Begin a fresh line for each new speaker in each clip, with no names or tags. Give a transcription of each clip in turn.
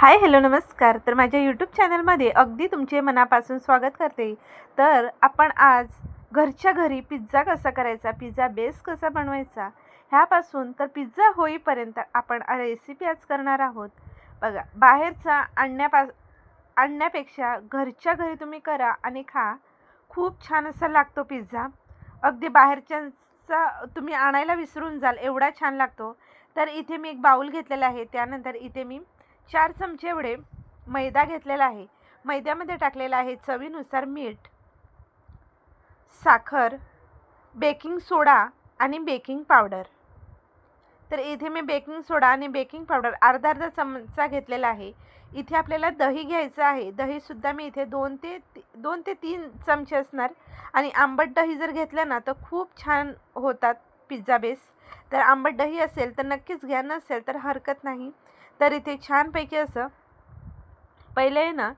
Hi hello नमस्कार. तर माझ्या यूट्यूब चॅनलमध्ये अगदी तुमचे मनापासून स्वागत करते. तर आपण आज घरच्या घरी पिझ्झा कसा करायचा पिझ्झा बेस कसा बनवायचा ह्यापासून तर पिझ्झा होईपर्यंत आपण रेसिपी आज करणार आहोत. बघा बाहेरचा आणण्यापास आणण्यापेक्षा घरच्या घरी तुम्ही करा आणि खा. खूप छान असा लागतो पिझ्झा. अगदी बाहेरच्यांचा तुम्ही आणायला विसरून जाल एवढा छान लागतो. तर इथे मी एक बाऊल घेतलेला आहे. त्यानंतर इथे मी चार चमचे एवढे मैदा घेतलेला आहे. मैद्यामध्ये टाकलेला आहे चवीनुसार मीठ साखर बेकिंग सोडा आणि बेकिंग पावडर. तर इथे मी बेकिंग सोडा आणि बेकिंग पावडर अर्धा अर्धा चमचा घेतलेला आहे. इथे आपल्याला दही घ्यायचं आहे. दहीसुद्धा मी इथे दोन ते दोन ते तीन चमचे असणार. आणि आंबट दही जर घेतलं ना तर खूप छान होतात पिझ्झा बेस. तर आंबट दही असेल तर नक्कीच घ्या नसेल तर हरकत नाही. तर इथे छानपैकी असं पहिले आहे ना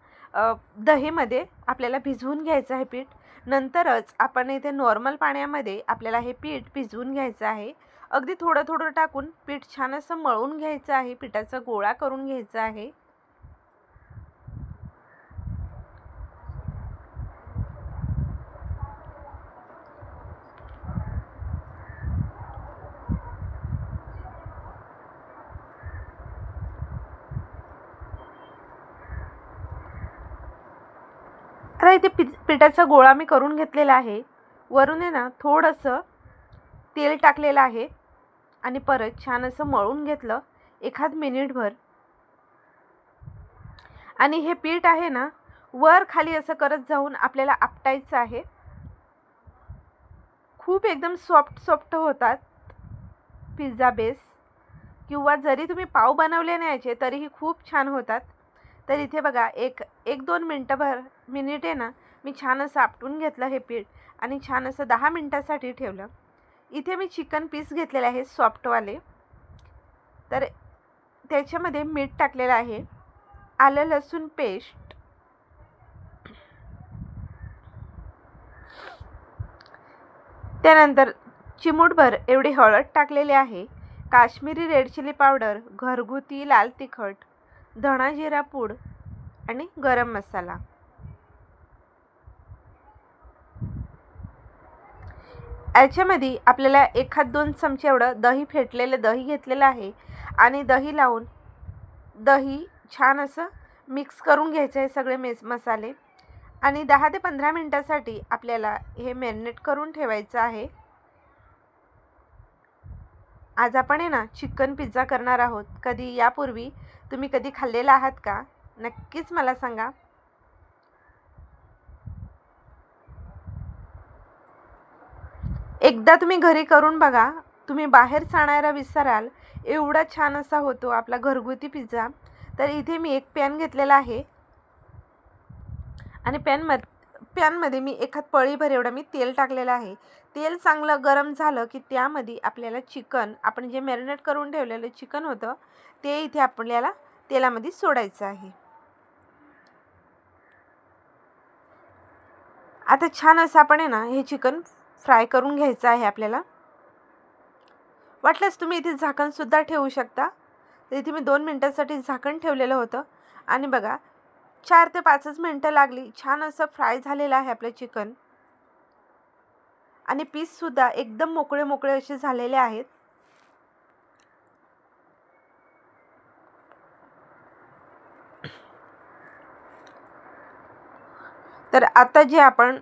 दहीमध्ये आपल्याला भिजवून घ्यायचं आहे पीठ. नंतरच आपण इथे नॉर्मल पाण्यामध्ये आपल्याला हे पीठ भिजवून घ्यायचं आहे. अगदी थोडं थोडं टाकून पीठ छान असं मळून घ्यायचं आहे पिठाचा गोळा करून घ्यायचा आहे. आता इथे पि पिठाचा गोळा मी करून घेतलेला आहे. वरून आहे ना थोडंसं तेल टाकलेलं आहे आणि परत छान असं मळून घेतलं. एखाद मिनिटभर. आणि हे पीठ आहे ना वर खाली असं करत जाऊन आपल्याला आपटायचं आहे. खूप एकदम सॉफ्ट सॉफ्ट होतात पिझ्झा बेस. किंवा जरी तुम्ही पाव बनवले नाही याचे तरीही खूप छान होतात. तर इथे बघा एक एक दोन मिनटंभर मिनिट आहे ना मी छान असं आपटून घेतलं हे पीठ आणि छान असं दहा मिनटासाठी ठेवलं. इथे मी चिकन पीस घेतलेले आहे सॉफ्टवाले तर त्याच्यामध्ये मीठ टाकलेलं आहे आलं लसूण पेस्ट त्यानंतर चिमूटभर एवढी हळद टाकलेली आहे काश्मीरी रेड चिली पावडर घरगुती लाल तिखट. धणा जिरा पूड आणि गरम मसाला. याच्यामध्ये आपल्याला एखाद दोन चमचे एवढं दही फेटलेलं दही घेतलेलं आहे आणि दही लावून दही छान असं मिक्स करून घ्यायचं आहे सगळे मेस मसाले. आणि दहा ते पंधरा मिनटासाठी आपल्याला हे मॅरिनेट करून ठेवायचं आहे. आज आपण आहे ना चिकन पिझ्झा करणार आहोत. कधी यापूर्वी तुम्ही कधी खाल्लेला आहात का? नक्कीच मला सांगा. एकदा तुम्ही घरी करून बघा तुम्ही बाहेर चाणायला विसराल एवढा छान असा होतो आपला घरगुती पिझ्झा तर इथे मी एक पॅन घेतलेला आहे. आणि पॅनमध्ये पॅनमध्ये मी एखाद पळीभर एवढं मी तेल टाकलेलं आहे. तेल चांगलं गरम झालं की त्यामध्ये आपल्याला चिकन आपण जे मॅरिनेट करून ठेवलेलं चिकन होतं ते इथे आपल्याला तेलामध्ये सोडायचं आहे. आता छान असं आपण आहे ना हे चिकन फ्राय करून घ्यायचं आहे आपल्याला. वाटल्यास तुम्ही इथे झाकणसुद्धा ठेवू शकता. इथे मी दोन मिनटासाठी झाकण ठेवलेलं होतं. आणि बघा चार ते पाचच मिनटं लागली. छान असं फ्राय झालेलं आहे आपलं चिकन. आणि पीससुद्धा एकदम मोकळे मोकळे असे झालेले आहेत. तर आता जे आपण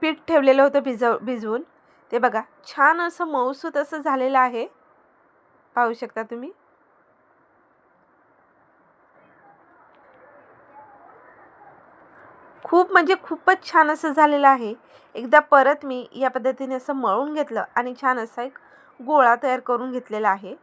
पीठ ठेवलेलं होतं भिजव भिजवून ते बघा. छान असं मऊसूत असं झालेलं आहे. पाहू शकता तुम्ही? खूप म्हणजे खूपच छान असं झालेलं आहे. एकदा परत मी या पद्धतीने असं मळून घेतलं आणि छान असा एक गोळा तयार करून घेतलेला आहे.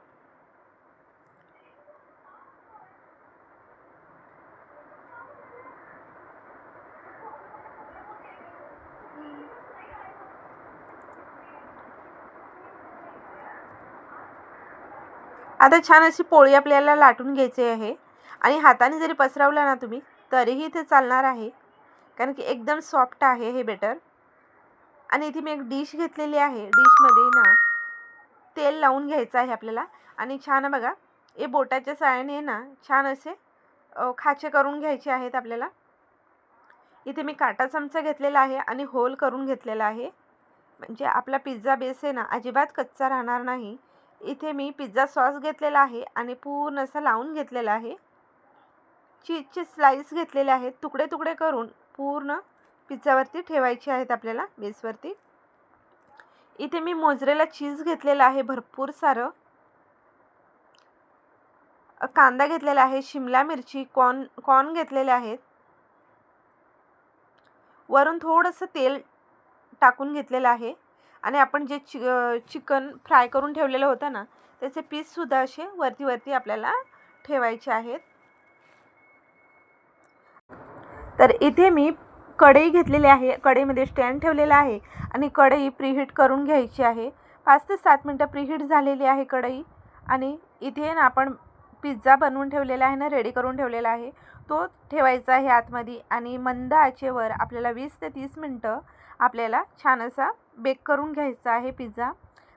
आता छान अशी पोळी आपल्याला लाटून घ्यायची आहे. आणि हाताने जरी पसरवला ना तुम्ही तरीही ते चालणार आहे. कारण की एकदम सॉफ्ट आहे हे बेटर. आणि इथे मी एक डिश घेतलेली आहे डिशमध्ये ना तेल लावून घ्यायचं आहे आपल्याला. आणि छान बघा हे बोटाच्या सायाने ना छान असे खाचे करून घ्यायचे आहेत आपल्याला. इथे मी काटा चमचा घेतलेला आहे आणि होल करून घेतलेला आहे. म्हणजे आपला पिझ्झा बेस आहे ना अजिबात कच्चा राहणार नाही. इथे मी पिझ्झा सॉस घेतलेला आहे आणि पूर्ण असं लावून घेतलेला आहे. चीजचे स्लाईस घेतलेले आहेत तुकडे तुकडे करून. पूर्ण पिझ्झावरती ठेवायचे आहेत आपल्याला बेसवरती. इथे मी मोजरेला चीज घेतलेला आहे भरपूर सारं. कांदा घेतलेला आहे शिमला मिरची कॉर्न कॉर्न घेतलेले आहेत. वरून थोडंसं तेल टाकून घेतलेलं आहे. आणि आपण जे चि चिकन फ्राय करून ठेवलेलं होतं ना त्याचे पीससुद्धा असे वरती वरती आपल्याला ठेवायचे आहेत. तर इथे मी कढई घेतलेली आहे. कढईमध्ये स्टँड ठेवलेला आहे आणि कढई प्रीहीट करून घ्यायची आहे. पाच ते सात मिनटं प्रीहीट झालेली आहे कढई आणि इथे ना आपण पिझ्झा बनवून ठेवलेला आहे ना रेडी करून ठेवलेला आहे. तो ठेवायचा आहे आतमध्ये आणि मंद आचेवर आपल्याला वीस ते तीस मिनटं आपल्याला छान असा बेक करून घ्यायचा आहे पिझ्झा.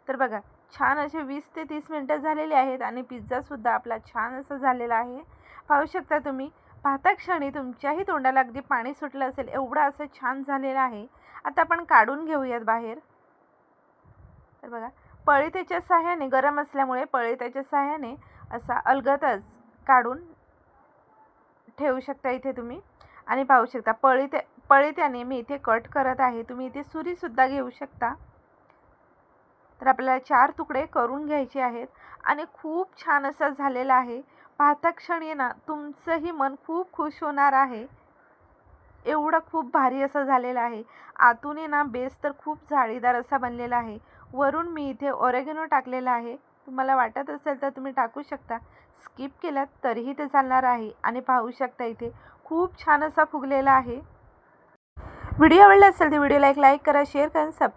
तर बघा छान असे वीस ते तीस मिनटं झालेले आहेत आणि पिझ्झासुद्धा आपला छान असा झालेला आहे. पाहू शकता तुम्ही पाहता क्षणी तुमच्याही तोंडाला अगदी पाणी सुटलं असेल एवढं असं छान झालेलं आहे. आता आपण काढून घेऊयात बाहेर. तर बघा पळी त्याच्या सहाय्याने गरम असल्यामुळे पळी त्याच्या सहाय्याने असा अलगतच काढून ठेवू शकता इथे तुम्ही. आणि पाहू शकता पळी पळित्याने मी इथे कट करत आहे. तुम्ही इथे सुरीसुद्धा घेऊ शकता. तर आपल्याला चार तुकडे करून घ्यायचे आहेत. आणि खूप छान असा झालेला आहे. पाहता क्षणी ना तुमचंही मन खूप खुश होणार आहे. एवढं खूप भारी असं झालेलं आहे. आतून आहे ना बेस तर खूप जाळीदार असा बनलेला आहे. वरून मी इथे ओरेगेनो टाकलेला आहे. तुम्हाला वाटत असेल तर तुम्ही टाकू शकता. स्किप केलात तरीही ते चालणार आहे आणि पाहू शकता इथे खूप छान असा फुगलेला आहे. व्हिडिओ आवडला असेल तर व्हिडिओला एक लाईक करा शेअर करा सब